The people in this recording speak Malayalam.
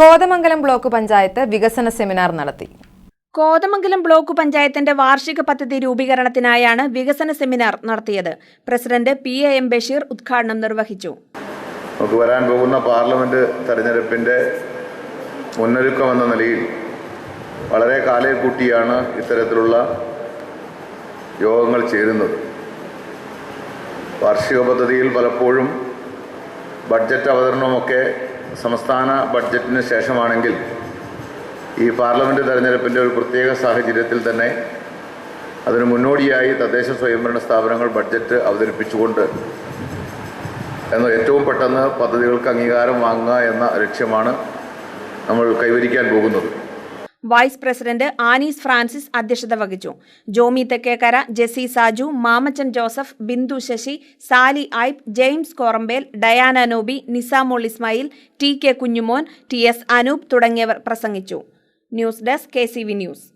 കോതമംഗലം ബ്ലോക്ക് പഞ്ചായത്ത് വികസന സെമിനാർ നടത്തി. കോതമംഗലം ബ്ലോക്ക് പഞ്ചായത്തിന്റെ വാർഷിക പദ്ധതി രൂപീകരണത്തിനായാണ് വികസന സെമിനാർ നടത്തിയത്. President P A M Basheer ഉദ്ഘാടനം നിർവഹിച്ചു. നമുക്ക് വരാൻ പോകുന്ന പാർലമെന്റ് തെരഞ്ഞെടുപ്പിന്റെ മുന്നൊരുക്കം എന്ന നിലയിൽ വളരെ കാലേ കൂട്ടിയാണ് ഇത്തരത്തിലുള്ള യോഗങ്ങൾ ചേരുന്നത്. വാർഷിക പദ്ധതിയിൽ പലപ്പോഴും ബഡ്ജറ്റ് അവതരണമൊക്കെ സംസ്ഥാന ബഡ്ജറ്റിന് ശേഷമാണെങ്കിൽ ഈ പാർലമെന്റ് തെരഞ്ഞെടുപ്പിന്റെ ഒരു പ്രത്യേക സാഹചര്യത്തിൽ തന്നെ അതിന് മുന്നോടിയായി തദ്ദേശ സ്വയംഭരണ സ്ഥാപനങ്ങൾ ബഡ്ജറ്റ് അവതരിപ്പിച്ചുകൊണ്ട് എന്ന ഏറ്റവും പെട്ടെന്ന് പദ്ധതികൾക്ക് അംഗീകാരം വാങ്ങുക എന്ന ലക്ഷ്യമാണ് നമ്മൾ കൈവരിക്കാൻ പോകുന്നത്. വൈസ് പ്രസിഡന്റ് ആനീസ് ഫ്രാൻസിസ് അധ്യക്ഷത വഹിച്ചു. Jomi Thekkekkara Jessy Saju Mamachan Joseph Bindu Sasi Sally Aib James Korambel Diana Noby Nisamol Ismail T K Kunjumon T S Anoop തുടങ്ങിയവർ പ്രസംഗിച്ചു. News desk K C V news.